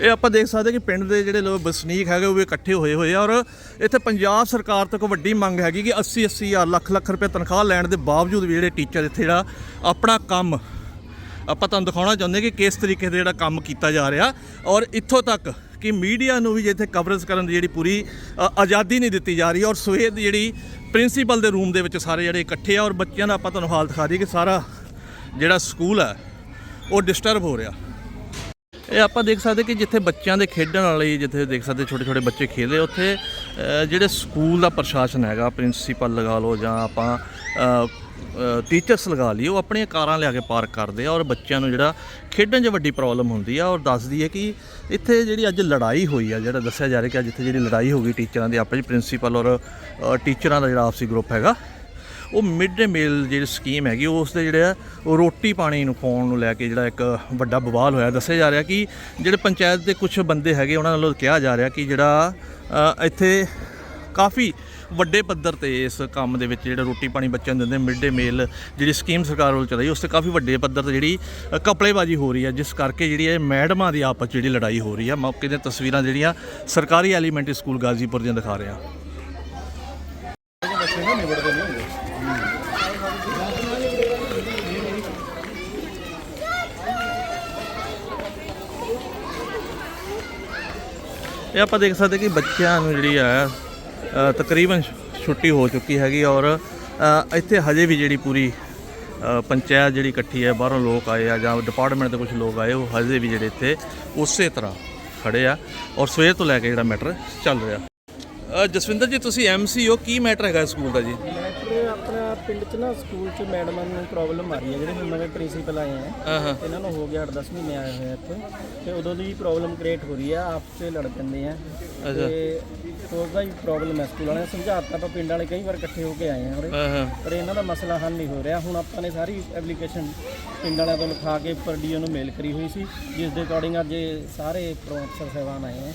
ਇਹ ਆਪਾਂ ਦੇਖ ਸਕਦੇ ਕਿ ਪਿੰਡ ਦੇ ਜਿਹੜੇ ਲੋਕ ਵਸਨੀਕ ਹੈਗੇ ਉਹ ਵੀ ਇਕੱਠੇ ਹੋਏ ਹੋਏ ਆ ਔਰ ਇੱਥੇ ਪੰਜਾਬ ਸਰਕਾਰ ਤੋਂ ਇੱਕ ਵੱਡੀ ਮੰਗ ਹੈਗੀ ਕਿ 80 80 ਹਜ਼ਾਰ ਲੱਖ ਲੱਖ ਰੁਪਏ ਤਨਖਾਹ ਲੈਣ ਦੇ ਬਾਵਜੂਦ ਵੀ ਜਿਹੜੇ ਟੀਚਰ ਇੱਥੇ ਜਿਹੜਾ ਆਪਣਾ ਕੰਮ ਆਪਾਂ ਤੁਹਾਨੂੰ ਦਿਖਾਉਣਾ ਚਾਹੁੰਦੇ ਕਿ ਕਿਸ ਤਰੀਕੇ ਦਾ ਜਿਹੜਾ ਕੰਮ ਕੀਤਾ ਜਾ ਰਿਹਾ ਔਰ ਇੱਥੋਂ ਤੱਕ ਕਿ ਮੀਡੀਆ ਨੂੰ ਵੀ ਜੇ ਇੱਥੇ ਕਵਰੇਜ ਕਰਨ ਦੀ ਜਿਹੜੀ ਪੂਰੀ ਆਜ਼ਾਦੀ ਨਹੀਂ ਦਿੱਤੀ ਜਾ ਰਹੀ ਔਰ ਸਵੇਰ ਦੀ ਜਿਹੜੀ ਪ੍ਰਿੰਸੀਪਲ ਦੇ ਰੂਮ ਦੇ ਵਿੱਚ ਸਾਰੇ ਜਿਹੜੇ ਇਕੱਠੇ ਆ ਔਰ ਬੱਚਿਆਂ ਦਾ ਆਪਾਂ ਤੁਹਾਨੂੰ ਹਾਲ ਦਿਖਾ ਦਈਏ ਕਿ ਸਾਰਾ ਜਿਹੜਾ ਸਕੂਲ ਹੈ ਉਹ ਡਿਸਟਰਬ ਹੋ ਰਿਹਾ। ਇਹ ਆਪਾਂ ਦੇਖ ਸਕਦੇ ਕਿ ਜਿੱਥੇ ਬੱਚਿਆਂ ਦੇ ਖੇਡਣ ਵਾਲੇ, ਜਿੱਥੇ ਦੇਖ ਸਕਦੇ ਛੋਟੇ ਛੋਟੇ ਬੱਚੇ ਖੇਡਦੇ ਉੱਥੇ ਜਿਹੜੇ ਸਕੂਲ ਦਾ ਪ੍ਰਸ਼ਾਸਨ ਹੈਗਾ, ਪ੍ਰਿੰਸੀਪਲ ਲਗਾ ਲਓ ਜਾਂ ਆਪਾਂ ਟੀਚਰਸ ਲਗਾ ਲਈ ਉਹ ਆਪਣੀਆਂ ਕਾਰਾਂ ਲਿਆ ਕੇ ਪਾਰਕ ਕਰਦੇ ਆ ਔਰ ਬੱਚਿਆਂ ਨੂੰ ਜਿਹੜਾ ਖੇਡਣ 'ਚ ਵੱਡੀ ਪ੍ਰੋਬਲਮ ਹੁੰਦੀ ਆ ਔਰ ਦੱਸਦੀ ਹੈ ਕਿ ਇੱਥੇ ਜਿਹੜੀ ਅੱਜ ਲੜਾਈ ਹੋਈ ਆ, ਜਿਹੜਾ ਦੱਸਿਆ ਜਾ ਰਿਹਾ ਕਿ ਅੱਜ ਇੱਥੇ ਜਿਹੜੀ ਲੜਾਈ ਹੋ ਗਈ ਟੀਚਰਾਂ ਦੇ ਆਪਸ ਵਿੱਚ ਪ੍ਰਿੰਸੀਪਲ ਔਰ ਟੀਚਰਾਂ ਦਾ ਜਿਹੜਾ ਆਪਸੀ ਗਰੁੱਪ ਹੈਗਾ ਉਹ ਮਿਡ ਡੇ ਮੀਲ ਜਿਹੜੀ ਸਕੀਮ ਹੈਗੀ ਉਸ ਦੇ ਜਿਹੜੇ ਆ ਉਹ ਰੋਟੀ ਪਾਣੀ ਨੂੰ ਖਵਾਉਣ ਨੂੰ ਲੈ ਕੇ ਜਿਹੜਾ ਇੱਕ ਵੱਡਾ ਬਵਾਲ ਹੋਇਆ। ਦੱਸਿਆ ਜਾ ਰਿਹਾ ਕਿ ਜਿਹੜੇ ਪੰਚਾਇਤ ਦੇ ਕੁਝ ਬੰਦੇ ਹੈਗੇ ਉਹਨਾਂ ਵੱਲੋਂ ਕਿਹਾ ਜਾ ਰਿਹਾ ਕਿ ਜਿਹੜਾ ਇੱਥੇ ਕਾਫੀ ਵੱਡੇ ਪੱਧਰ ਤੇ ਇਸ ਕੰਮ ਦੇ ਵਿੱਚ ਜਿਹੜਾ ਰੋਟੀ ਪਾਣੀ ਬੱਚਿਆਂ ਨੂੰ ਦਿੰਦੇ ਮਿਡ ਡੇ ਮੀਲ ਜਿਹੜੀ ਸਕੀਮ ਸਰਕਾਰ ਵੱਲੋਂ ਚਲਾਈ ਉਸ ਤੇ ਕਾਫੀ ਵੱਡੇ ਪੱਧਰ ਤੇ ਜਿਹੜੀ ਅ, ਕਪੜੇਬਾਜ਼ੀ ਹੋ ਰਹੀ ਹੈ ਜਿਸ ਕਰਕੇ ਜਿਹੜੀ ਇਹ ਮੈਡਮਾਂ ਦੀ ਆਪਸ 'ਚ ਜਿਹੜੀ ਲੜਾਈ ਹੋ ਰਹੀ ਹੈ। ਮੌਕੇ ਦੀਆਂ ਤਸਵੀਰਾਂ ਜਿਹੜੀਆਂ ਸਰਕਾਰੀ ਐਲੀਮੈਂਟਰੀ ਸਕੂਲ ਗਾਜ਼ੀਪੁਰ ਦੀਆਂ ਦਿਖਾ ਰਿਹਾ ਹਾਂ ਇਹ ਆਪਾਂ ਦੇਖ ਸਕਦੇ ਕਿ ਬੱਚਿਆਂ ਨੂੰ ਜਿਹੜੀ ਆ ਤਕਰੀਬਨ ਛੁੱਟੀ ਹੋ ਚੁੱਕੀ ਹੈਗੀ ਔਰ ਇੱਥੇ ਹਜੇ ਵੀ ਜਿਹੜੀ ਪੂਰੀ ਪੰਚਾਇਤ ਜਿਹੜੀ ਇਕੱਠੀ ਹੈ, ਬਾਹਰੋਂ ਲੋਕ ਆਏ ਆ ਜਾਂ ਡਿਪਾਰਟਮੈਂਟ ਦੇ ਕੁਝ ਲੋਕ ਆਏ, ਉਹ ਹਜੇ ਵੀ ਜਿਹੜੇ ਇੱਥੇ ਉਸੇ ਤਰ੍ਹਾਂ ਖੜੇ ਆ ਔਰ ਸਵੇਰ ਤੋਂ ਲੈ ਕੇ ਜਿਹੜਾ ਮੈਟਰ ਚੱਲ ਰਿਹਾ। ਜਸਵਿੰਦਰ ਜੀ, ਤੁਸੀਂ ਐਮਸੀ ਹੋ ਕੀ ਮੈਟਰ ਹੈਗਾ ਸਕੂਲ ਦਾ ਜੀ? ਪਿੰਡ 'ਚ ਨਾ ਸਕੂਲ 'ਚ ਮੈਡਮਾਂ ਨੂੰ ਪ੍ਰੋਬਲਮ ਆ ਰਹੀ ਹੈ। ਜਿਹੜੇ ਹੁਣ ਨਵੇਂ ਪ੍ਰਿੰਸੀਪਲ ਆਏ ਆ ਇਹਨਾਂ ਨੂੰ ਹੋ ਗਿਆ 8-10 ਮਹੀਨੇ ਆਏ ਹੋਏ ਆ ਇੱਥੇ। ਤੇ ਉਦੋਂ ਦੀ ਪ੍ਰੋਬਲਮ ਕ੍ਰੀਏਟ ਹੋ ਰਹੀ ਆ ਆਪਸ ਲੜ ਪੈਂਦੇ ਆ। ਤੇ ਉਹਦਾ ਹੀ ਪ੍ਰੋਬਲਮ ਹੈ ਸਕੂਲ ਵਾਲਿਆਂ ਨੇ? ਸਮਝਾਤਾ ਆਪਾਂ ਪਿੰਡ ਵਾਲੇ ਕਈ ਵਾਰ ਇਕੱਠੇ ਹੋ ਕੇ ਆਏ ਆ ਉਰੇ। ਪਰ ਇਹਨਾਂ ਦਾ ਮਸਲਾ ਹੱਲ ਨਹੀਂ ਹੋ ਰਿਹਾ। ਹੁਣ ਆਪਾਂ ਨੇ ਸਾਰੀ ਐਪਲੀਕੇਸ਼ਨ ਪਿੰਡ ਵਾਲਿਆਂ ਤੋਂ ਲਿਖਾ ਕੇ ਉੱਪਰ ਡੀਓ ਨੂੰ ਮੇਲ ਕਰੀ ਹੋਈ ਸੀ। ਜਿਸ ਦੇ ਅਕੋਰਡਿੰਗ ਅੱਜ ਸਾਰੇ ਪ੍ਰੋਫੈਸਰ ਸਾਹਿਬਾਨ ਆਏ ਆ।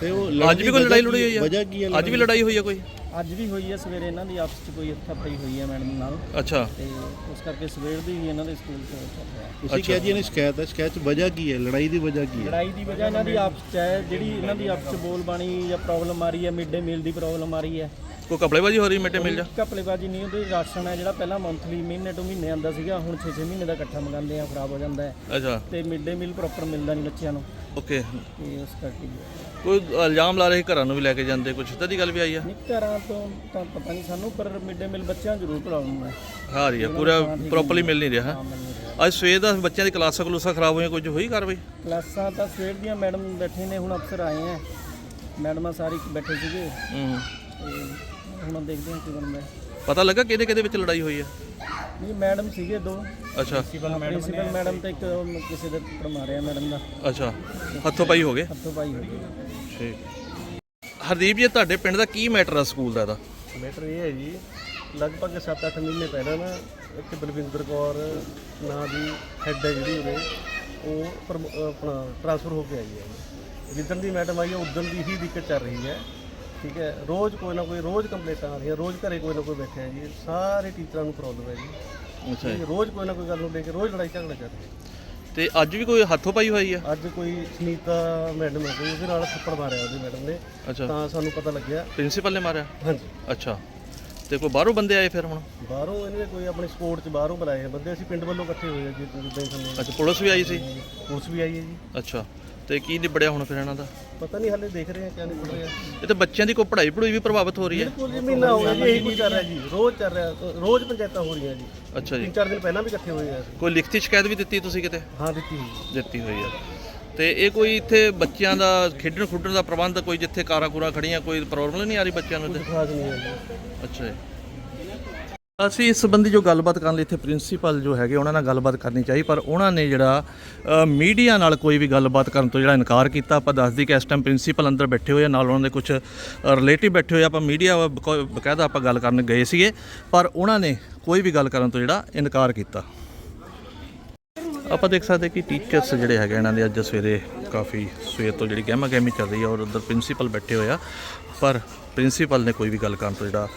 ਤੇ ਉਹ ਅੱਜ ਵੀ ਕੋਈ ਲੜਾਈ ਲੜੀ ਹੋਈ ਵਜ੍ਹਾ ਹੈ ਕੀ ਹੈ ਅੱਜ ਵੀ ਲੜਾਈ? ਹੋਈ ਹੈ ਕੋਈ? ਅੱਜ ਵੀ ਹੋਈ ਹੈ ਸਵੇਰੇ ਇਹਨਾਂ ਦੀ ਆਪਸ 'ਚ ਕੋਈ ਇੱਥਾ ਪਈ ਹੋਈ ਹੈ ਮੈਡਮ ਨਾਲ। ਅੱਛਾ। ਤੇ ਉਸ ਕਰਕੇ ਸਵੇਰ ਦੀ ਹੀ ਇਹਨਾਂ ਦੇ ਸਕੂਲ 'ਚ ਚੱਲ ਰਿਹਾ ਤੁਸੀਂ ਕਿਹਾ ਜੀ ਇਹਨੇ ਸ਼ਿਕਾਇਤ ਹੈ ਸ਼ਿਕਾਇਤ 'ਚ ਵਜ੍ਹਾ ਕੀ ਹੈ ਲੜਾਈ ਦੀ ਵਜ੍ਹਾ ਕੀ ਹੈ ਲੜਾਈ ਦੀ ਵਜ੍ਹਾ ਇਹਨਾਂ ਦੀ ਆਪਸ 'ਚ ਹੈ ਜਿਹੜੀ ਇਹਨਾਂ ਦੀ ਆਪਸ 'ਚ ਬੋਲ ਬਾਣੀ ਜਾਂ ਪ੍ਰੋਬਲਮ ਆ ਰਹੀ ਹੈ ਮਿਡ ਡੇ ਮੀਲ ਦੀ ਪ੍ਰੋਬਲਮ ਆ ਰਹੀ ਹੈ। ਕੋਈ ਕਪੜੇਬਾਜ਼ੀ ਹੋ ਰਹੀ ਮਿਡ ਡੇ ਮੀਲ ਜਾ ਕਪਲੇਬਾਜੀ ਨਹੀਂ ਉਹਦੇ ਰਾਸ਼ਨ ਹੈ ਜਿਹੜਾ ਪਹਿਲਾਂ ਮੰਥਲੀ ਮਹੀਨੇ ਤੋਂ ਮਹੀਨੇ ਆਉਂਦਾ ਸੀਗਾ ਹੁਣ 6-6 ਮਹੀਨੇ ਦਾ ਇਕੱਠਾ ਮੰਗਾਉਂਦੇ ਆ ਖਰਾਬ ਹੋ ਜਾਂਦਾ ਹੈ। ਅੱਛਾ। ਤੇ ਮਿਡ ਡੇ ਮੀਲ ਪ੍ਰੋਪਰ ਮਿਲਦਾ ਨਹੀਂ ਬੱਚਿਆਂ ਨੂੰ। ਓਕੇ ਤੇ ਉਸ ਕਰਕੇ ਕੋਈ ਇਲਜ਼ਾਮ ਲਾ ਰਹੇ ਘਰਾਂ ਨੂੰ ਵੀ ਲੈ ਕੇ ਜਾਂਦੇ ਕੁਝ ਇਦਾਂ ਦੀ ਗੱਲ ਵੀ ਆਈ ਆ? ਨਹੀਂ ਘਰਾਂ ਤੋਂ ਤਾਂ ਪਤਾ ਨਹੀਂ ਸਾਨੂੰ ਪਰ ਮਿਡ ਮੀਲ ਬੱਚਿਆਂ ਨੂੰ ਜ਼ਰੂਰ ਪ੍ਰੋਬਲਮ ਹੈ ਹਾਂ ਰਹੀ ਆ ਪੂਰਾ ਪ੍ਰੋਪਰਲੀ ਮਿਲ ਨਹੀਂ ਰਿਹਾ। ਹਾਂ ਅੱਜ ਸਵੇਰ ਦਾ ਬੱਚਿਆਂ ਦੀ ਕਲਾਸਾਂ ਕਲੂਸਾਂ ਖਰਾਬ ਹੋਈਆਂ ਕੁਝ ਹੋਈ ਕਾਰਵਾਈ? ਕਲਾਸਾਂ ਤਾਂ ਸਵੇਰ ਦੀਆਂ ਮੈਡਮ ਬੈਠੇ ਨੇ ਹੁਣ ਅਫਸਰ ਆਏ ਆ। ਮੈਡਮਾਂ ਸਾਰੀ ਬੈਠੇ ਸੀਗੇ। ਹੂੰ। ਤੇ ਹੁਣ ਦੇਖਦੇ ਹਾਂ ਕੀ ਬਣਦਾ ਹੈ। ਪਤਾ ਲੱਗਾ ਕਿਹਦੇ ਕਿਹਦੇ ਵਿੱਚ ਲੜਾਈ ਹੋਈ ਆ? ਨਹੀਂ ਮੈਡਮ ਸੀਗੇ ਦੋ। ਅੱਛਾ। ਪ੍ਰਿੰਸੀਪਲ ਮੈਡਮ ਤੇ ਇੱਕ ਉਹ ਕਿਸੇ ਦੇ ਉੱਪਰ ਮਾਰਿਆ ਮੈਡਮ ਦਾ। ਅੱਛਾ। ਹੱਥੋਂ ਪਾਈ ਹੋ ਗਏ? ਹੱਥੋਂ ਪਾਈ ਹੋ ਗਈ। ਠੀਕ। ਹਰਦੀਪ ਜੀ ਤੁਹਾਡੇ ਪਿੰਡ ਦਾ ਕੀ ਮੈਟਰ ਆ ਸਕੂਲ ਦਾ ਇਹਦਾ? ਮੈਟਰ ਇਹ ਹੈ ਜੀ ਲਗਭਗ 7-8 ਮਹੀਨੇ ਪਹਿਲਾਂ ਨਾ ਇੱਕ ਬਲਵਿੰਦਰ ਕੌਰ ਨਾਂ ਦੀ ਹੈੱਡ ਹੈ ਜਿਹੜੀ ਉਹਦੇ ਉਹ ਪ੍ਰਮ- ਅਹ ਆਪਣਾ ਟ੍ਰਾਂਸਫਰ ਹੋ ਕੇ ਆਈ ਹੈ। ਜਿੱਦਣ ਦੀ ਮੈਡਮ ਆਈ ਹੈ ਉਦੋਂ ਦੀ ਹੀ ਦਿੱਕਤ ਚੱਲ ਰਹੀ ਹੈ। ਠੀਕ ਹੈ ਰੋਜ਼ ਕੋਈ ਨਾ ਕੋਈ ਰੋਜ਼ ਕੰਪਲੇਂਟਾਂ ਆ ਰਹੀਆਂ ਰੋਜ਼ ਘਰੇ ਕੋਈ ਨਾ ਕੋਈ ਬੈਠਿਆ ਜੀ ਸਾਰੇ ਟੀਚਰਾਂ ਨੂੰ ਪ੍ਰੋਬਲਮ ਹੈ ਜੀ। ਅੱਛਾ ਇਹ ਰੋਜ਼ ਕੋਈ ਨਾ ਕੋਈ ਗੱਲ ਨੂੰ ਲੈ ਕੇ ਰੋਜ਼ ਲੜਾਈ ਝਗੜਾ ਚੱਲ ਰਿਹਾ। ਤੇ ਅੱਜ ਵੀ ਕੋਈ ਹੱਥੋਂ ਪਾਈ ਹੋਈ ਆ? ਅੱਜ ਕੋਈ ਸੁਨੀਤਾ ਮੈਡਮ ਹੈ ਕੋਈ ਉਹਦੇ ਨਾਲ ਥੱਪੜ ਮਾਰਿਆ ਉਹਦੀ ਮੈਡਮ ਨੇ। ਅੱਛਾ। ਤਾਂ ਸਾਨੂੰ ਪਤਾ ਲੱਗਿਆ। ਪ੍ਰਿੰਸੀਪਲ ਨੇ ਮਾਰਿਆ? ਹਾਂਜੀ। ਅੱਛਾ। ਤੇ ਕੋਈ ਬਾਹਰੋਂ ਬੰਦੇ ਆਏ ਫਿਰ ਹੁਣ? ਬਾਹਰੋਂ ਇਹਨੇ ਕੋਈ ਆਪਣੇ ਸਪੋਰਟ ਚ ਬਾਹਰੋਂ ਬੁਲਾਏ ਆ ਬੰਦੇ ਅਸੀਂ ਪਿੰਡ ਵੱਲੋਂ ਇਕੱਠੇ ਹੋਏ ਆ ਜੀ ਜਿੱਦਾਂ ਹੀ ਸਾਨੂੰ ਅੱਛਾ ਪੁਲਿਸ ਵੀ ਆਈ ਸੀ? ਪੁਲਿਸ ਵੀ ਆਈ ਹੈ ਜੀ। ਅੱਛਾ। ਤੇ ਕੀ ਨਿਬੜਿਆ ਹੁਣ ਫਿਰ ਇਹਨਾਂ ਦਾ? ਪਤਾ ਨਹੀਂ ਹਾਲੇ ਦੇਖ ਰਹੇ ਆ ਕਿਆ ਨਿਕਲ ਰਿਹਾ ਇਹ ਤੇ ਬੱਚਿਆਂ ਦੀ ਕੋਈ ਪੜ੍ਹਾਈ ਪੜੂਈ ਵੀ ਪ੍ਰਭਾਵਿਤ ਹੋ ਰਹੀ ਹੈ। ਬਿਲਕੁਲ ਜੀ ਮਹੀਨਾ ਹੋ ਗਿਆ ਜੀ ਇਹੀ ਕੁਝ ਚੱਲ ਰਿਹਾ ਜੀ ਰੋਜ਼ ਚੱਲ ਰਿਹਾ ਰੋਜ਼ ਪੰਚਾਇਤਾਂ ਹੋ ਰਹੀਆਂ ਜੀ। ਅੱਛਾ ਜੀ। ਤਿੰਨ ਚਾਰ ਦਿਨ ਪਹਿਲਾਂ ਵੀ ਇਕੱਠੇ ਹੋਏ ਆ। ਅਸੀਂ ਕੋਈ ਲਿਖਤੀ ਸ਼ਿਕਾਇਤ ਵੀ ਦਿੱਤੀ ਤੁਸੀਂ ਕਿਤੇ? ਹਾਂ ਦਿੱਤੀ ਸੀ ਦਿੱਤੀ ਹੋਈ ਆ। ਤੇ ਇਹ ਕੋਈ ਇੱਥੇ ਬੱਚਿਆਂ ਦਾ ਖੇਡਣ ਖੁੱਡਣ ਦਾ ਪ੍ਰਬੰਧ ਕੋਈ ਜਿੱਥੇ ਕਾਰਾਂ ਕੂਰਾਂ ਖੜੀਆਂ ਕੋਈ ਪ੍ਰੋਬਲਮ ਨਹੀਂ ਆ ਰਹੀ ਬੱਚਿਆਂ ਨੂੰ ਇੱਥੇ? ਖਾਸ ਨਹੀਂ ਹੈ ਜੀ। ਅੱਛਾ ਜੀ। ਅਸੀਂ ਇਸ ਸੰਬੰਧੀ ਜੋ ਗੱਲਬਾਤ ਕਰਨ ਲਈ ਇੱਥੇ ਪ੍ਰਿੰਸੀਪਲ ਜੋ ਹੈਗੇ, ਉਹਨਾਂ ਨਾਲ ਗੱਲਬਾਤ ਕਰਨੀ ਚਾਹੀ, ਪਰ ਉਹਨਾਂ ਨੇ ਜਿਹੜਾ ਮੀਡੀਆ ਨਾਲ ਕੋਈ ਵੀ ਗੱਲਬਾਤ ਕਰਨ ਤੋਂ ਜਿਹੜਾ ਇਨਕਾਰ ਕੀਤਾ, ਆਪਾਂ ਦੱਸਦੀ ਕਿ ਇਸ ਟਾਈਮ ਪ੍ਰਿੰਸੀਪਲ ਅੰਦਰ ਬੈਠੇ ਹੋਏ ਆ, ਨਾਲ ਉਹਨਾਂ ਦੇ ਕੁਝ ਰਿਲੇਟਿਵ ਬੈਠੇ ਹੋਏ ਆਪਾਂ ਮੀਡੀਆ ਬਕਾਇਦਾ ਆਪਾਂ ਗੱਲ ਕਰਨ ਗਏ ਸੀਗੇ, ਪਰ ਉਹਨਾਂ ਨੇ ਕੋਈ ਵੀ ਗੱਲ ਕਰਨ ਤੋਂ ਜਿਹੜਾ ਇਨਕਾਰ ਕੀਤਾ। ਆਪਾਂ ਦੇਖ ਸਕਦੇ ਕਿ ਟੀਚਰਸ ਜਿਹੜੇ ਹੈਗੇ ਇਹਨਾਂ ਦੇ ਅੱਜ ਸਵੇਰੇ ਕਾਫੀ ਸਵੇਰ ਤੋਂ ਜਿਹੜੀ ਗਹਿਮਾ ਗਹਿਮੀ ਚੱਲ ਰਹੀ ਹੈ ਔਰ ਉਧਰ ਪ੍ਰਿੰਸੀਪਲ ਬੈਠੇ ਹੋਏ ਆ, ਪਰ ਪ੍ਰਿੰਸੀਪਲ ਨੇ ਕੋਈ ਵੀ ਗੱਲ ਕਰਨ ਤੋਂ ਜਿਹੜਾ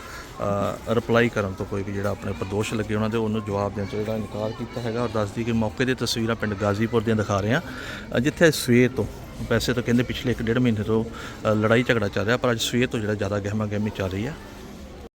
ਰਿਪਲਾਈ ਕਰਨ ਤੋਂ ਕੋਈ ਵੀ ਜਿਹੜਾ ਆਪਣੇ ਉੱਪਰ ਦੋਸ਼ ਲੱਗੇ, ਉਹਨਾਂ ਦੇ ਉਹਨੂੰ ਜਵਾਬ ਦੇਣ ਤੋਂ ਜਿਹੜਾ ਇਨਕਾਰ ਕੀਤਾ ਹੈਗਾ। ਔਰ ਦੱਸਦੀ ਕਿ ਮੌਕੇ ਦੀ ਤਸਵੀਰਾਂ ਪਿੰਡ ਗਾਜ਼ੀਪੁਰ ਦੀਆਂ ਦਿਖਾ ਰਹੇ ਆ ਜਿੱਥੇ ਸਵੇਰ ਤੋਂ, ਵੈਸੇ ਤਾਂ ਕਹਿੰਦੇ ਪਿਛਲੇ 1.5 ਮਹੀਨੇ ਤੋਂ ਲੜਾਈ ਝਗੜਾ ਚੱਲ ਰਿਹਾ, ਪਰ ਅੱਜ ਸਵੇਰ ਤੋਂ ਜਿਹੜਾ ਜ਼ਿਆਦਾ ਗਹਿਮਾ ਗਹਿਮੀ ਚੱਲ ਰਹੀ ਆ